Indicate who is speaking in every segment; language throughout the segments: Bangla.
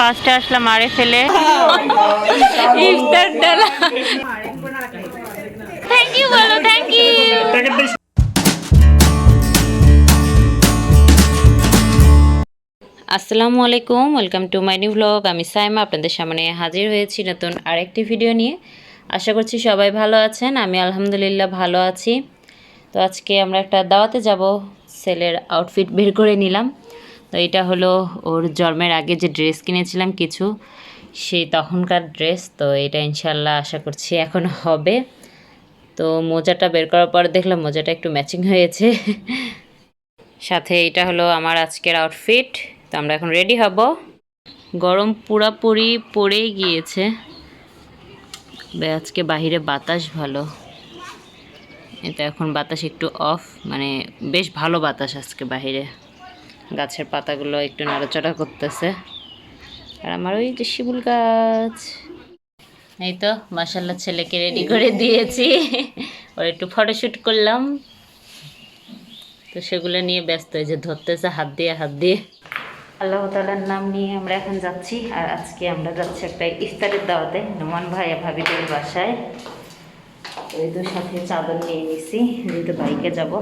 Speaker 1: ফার্স্টে আসলাম আরে ফেলে ইফতার ডালা থ্যাংক ইউ বলো থ্যাংক ইউ আসসালামু আলাইকুম welcome to my new blog আমি সাইমা, আপনাদের সামনে হাজির হয়েছি নতুন আরেকটি ভিডিও নিয়ে। আশা করছি সবাই ভালো আছেন, আমি আলহামদুলিল্লাহ ভালো আছি। তো আজকে আমরা একটা দাওয়াতে যাব ছেলের আউটফিট বের করে নিলাম। তো এটা হলো ওর জন্মের আগে যে ড্রেস কিনেছিলাম কিছু সেই তখনকার ড্রেস, তো এটা ইনশাল্লাহ আশা করছি এখন হবে। তো মোজাটা বের করার পর দেখলাম মোজাটা একটু ম্যাচিং হয়েছে। সাথে এটা হলো আমার আজকের আউটফিট তো আমরা এখন রেডি হব। গরম পুরাপুরি পড়েই গিয়েছে। আজকে বাহিরে বাতাস ভালো। এটা এখন বাতাস একটু অফ মানে বেশ ভালো বাতাস আজকে বাহিরে। গাছের পাতাগুলো একটু নাড়াচড়া করতেছে। আর আমার ওই যে শিমুল গাছ। এই তো মাসাল্লাহ ছেলেকে রেডি করে দিয়েছি। ওর একটু ফটোশ্যুট করলাম। তো সেগুলো নিয়ে ব্যস্ত, এই যে ধরতেছে হাত দিয়ে হাত দিয়ে। আল্লাহ তালার নাম নিয়ে আমরা এখন যাচ্ছি। আর আজকে আমরা যাচ্ছি একটা ইফতারের দাওয়াতে। নোমান ভাই ভাবিদের বাসায়। ওই তো সাথে চাদর নিয়ে নিছি, যেহেতু বাইকে যাব,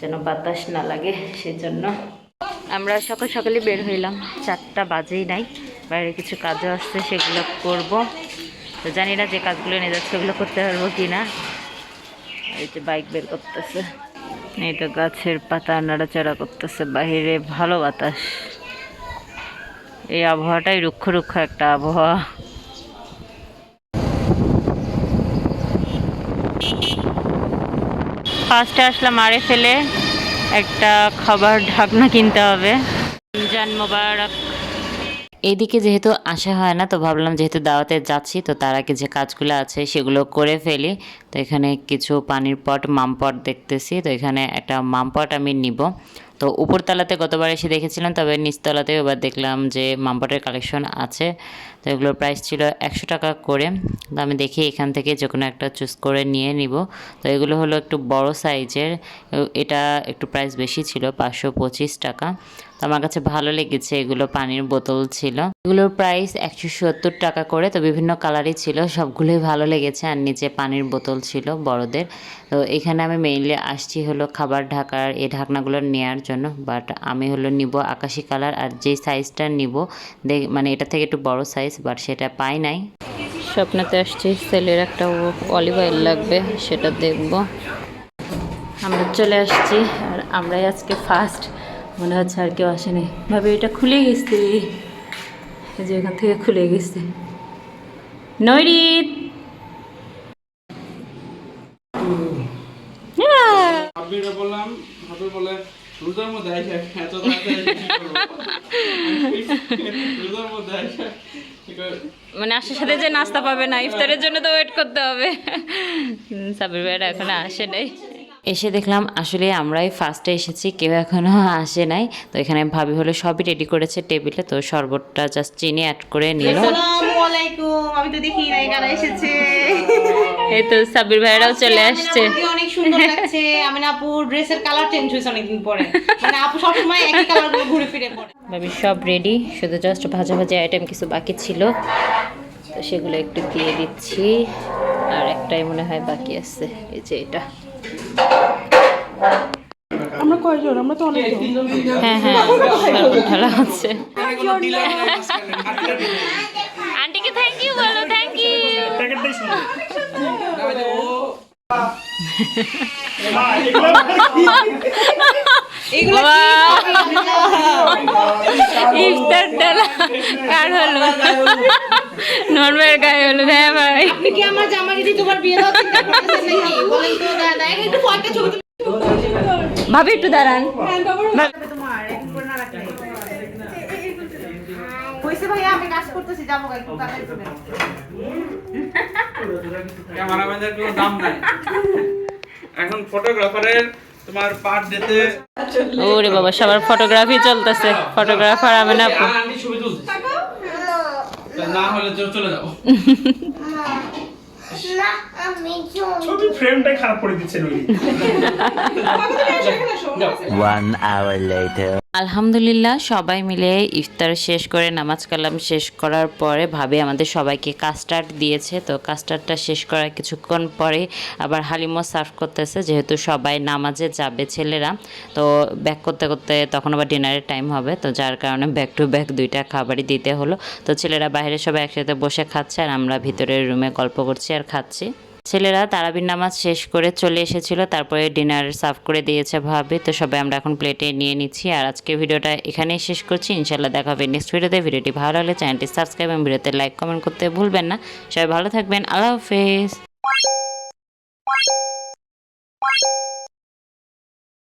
Speaker 1: যেন বাতাস না লাগে সেজন্য। আমরা সকাল সকালে বের হইলাম। চারটা বাজেই নাই, বাইরে কিছু কাজও আসছে সেগুলো করব। তো জানি না যে কাজগুলো নিয়ে যাচ্ছে, ওগুলো করতে পারব কি না এই যে বাইক বের করতেছে। এই তো গাছের পাতা নাড়াচাড়া করতেছে বাহিরে, ভালো বাতাস। এই আবহাওয়াটাই রুক্ষ রুক্ষ একটা আবহাওয়া। ফার্স্টে আসলাম মারে ফেলে। একটা খাবার ঢাকনা কিনতে হবে। রমজান মোবারক। এইদিকে যেহেতু আসা হয় না, তো ভাবলাম যেহেতু দাওয়াতে যাচ্ছি, তো তার আগে যে কাজগুলো আছে সেগুলো করে ফেলি। তো এখানে কিছু পানির পট মামপট দেখতেছি। তো এখানে একটা মামপট আমি নিব। তো উপরতলাতে গতবার এসে দেখেছিলাম, তবে নিচতলাতেও এবার দেখলাম যে মামপটের কালেকশন আছে। তো এগুলোর প্রাইস ছিল একশো টাকা করে। তো আমি দেখি এখান থেকে যে কোনো একটা চুজ করে নিয়ে নিব। তো এগুলো হলো একটু বড় সাইজের এটা একটু প্রাইস বেশি ছিল, পাঁচশো পঁচিশ টাকা। আমার কাছে ভালো লেগেছে, এগুলো পানির বোতল ছিল। এগুলোর প্রাইস একশো সত্তর টাকা করে, তো বিভিন্ন কালারই ছিল, সবগুলোই ভালো লেগেছে। আর নিচে পানির বোতল ছিল বড়দের। তো এখানে আমি মেইনলি আসছি হলো খাবার ঢাকার, এই ঢাকনাগুলো নেওয়ার জন্য। বাট আমি হলো নিব আকাশি কালার আর যেই সাইজটা নিব দেখ মানে এটা থেকে একটু বড় সাইজ বাট সেটা পাই নাই। স্বপ্নতে আসছি, সেলের একটা অলিভ অয়েল লাগবে, সেটা দেখব। আমরা চলে আসছি, আর আমরাই আজকে ফার্স্ট মনে হচ্ছে আর কেউ আসেনি। ভাবে এটা খুলে গেছে। এই যে এখান থেকে খুলে গেছে। নৈরিত!
Speaker 2: বললাম বলে রোজার মধ্যে আইসা এত তাড়াতাড়ি কি করব? রোজার মধ্যে আইসা
Speaker 1: মানে আসার সাথে যে নাস্তা পাবে না ইফতারের জন্য তো ওয়েট করতে হবে। সাবির ভাইরা এখন আসে নাই। এসে দেখলাম আসলে আমরাই ফার্স্টে এসেছি কেউ এখনও আসে নাই। তো এখানে ভাবি হলো সবই রেডি করেছে টেবিলে তো শরবতটা জাস্ট চিনি অ্যাড করে নিল।
Speaker 3: আমি তো দেখি নাই কারা এসেছে।
Speaker 1: এই তো সাবির ভাইরাও চলে আসছে।
Speaker 3: অনেক সুন্দর লাগছে। আমি ড্রেসের কালার চেঞ্জ হয়েছে অনেকদিন পরে। মানে আপু সবসময় একই কালার ঘুরে ফিরে পরে।
Speaker 1: ভাবি সব রেডি শুধু জাস্ট ভাজা ভাজা আইটেম কিছু বাকি ছিল। তো সেগুলো একটু দিয়ে দিচ্ছি। আর একটাই মনে হয় বাকি আছে এই যে এটা।
Speaker 4: আমরা কয়জন? আমরা তো অনেক
Speaker 1: হ্যাঁ হ্যাঁ শরবত ঢালা আছে। আন্টিকে থ্যাংক ইউ বলো থ্যাংক ইউ ইফতার ডালা। কার হলো? নর্মের গায়ে হলো? হ্যাঁ ভাই।
Speaker 3: আপনি কি আমার জামা যদি তোমার বিয়ে দাও চিন্তা করতেছেন নাকি? বলেন তো দাদা একটু ছবি
Speaker 1: ভাবি একটু দাঁড়ান।
Speaker 3: হইছে ভাইয়া আমি কাজ করতেছি যাব একটু তাড়াতাড়ি চলে
Speaker 2: ক্যামেরাম্যানের কোনো দাম নাই। এখন ফটোগ্রাফারের তোমার পার্ট দিতে।
Speaker 1: ওরে বাবা সবার ফটোগ্রাফি চলতেছে। ফটোগ্রাফার আমি না আপু।
Speaker 2: আমি ছবি তুলছি না হলে চলে যাব।
Speaker 4: ছবি ফ্রেমটাই খারাপ করে দিচ্ছেন উনি।
Speaker 2: যাও
Speaker 5: One hour later.
Speaker 1: আলহামদুলিল্লাহ, সবাই মিলে ইফতার শেষ করে, নামাজ কালাম শেষ করার পরে ভাবে আমাদের সবাইকে কাস্টার্ড দিয়েছে। তো কাস্টার্ডটা শেষ করার কিছুক্ষণ পরে আবার হালিমও সার্ভ করতেছে, যেহেতু সবাই নামাজে যাবে ছেলেরা। তো ব্যাক করতে করতে তখন আবার ডিনারের টাইম হবে, তো যার কারণে ব্যাক টু ব্যাক দুইটা খাবারই দিতে হলো। তো ছেলেরা বাইরে সবাই একসাথে বসে খাচ্ছে আর আমরা ভিতরের রুমে গল্প করছি আর খাচ্ছি। ছেলেরা তারাবির নামাজ শেষ করে চলে এসেছিল, তারপরে ডিনার সার্ভ করে দিয়েছে ভাবে। তো সবাই আমরা এখন প্লেটে নিয়ে নিচ্ছি। আর আজকে ভিডিওটা এখানেই শেষ করছি। ইনশাল্লাহ দেখা হবে নেক্সট ভিডিওতে। ভিডিওটি ভালো লাগলে চ্যানেলটি সাবস্ক্রাইব এবং ভিডিওতে লাইক কমেন্ট করতে ভুলবেন না। সবাই ভালো থাকবেন। আল্লাহ হাফেজ।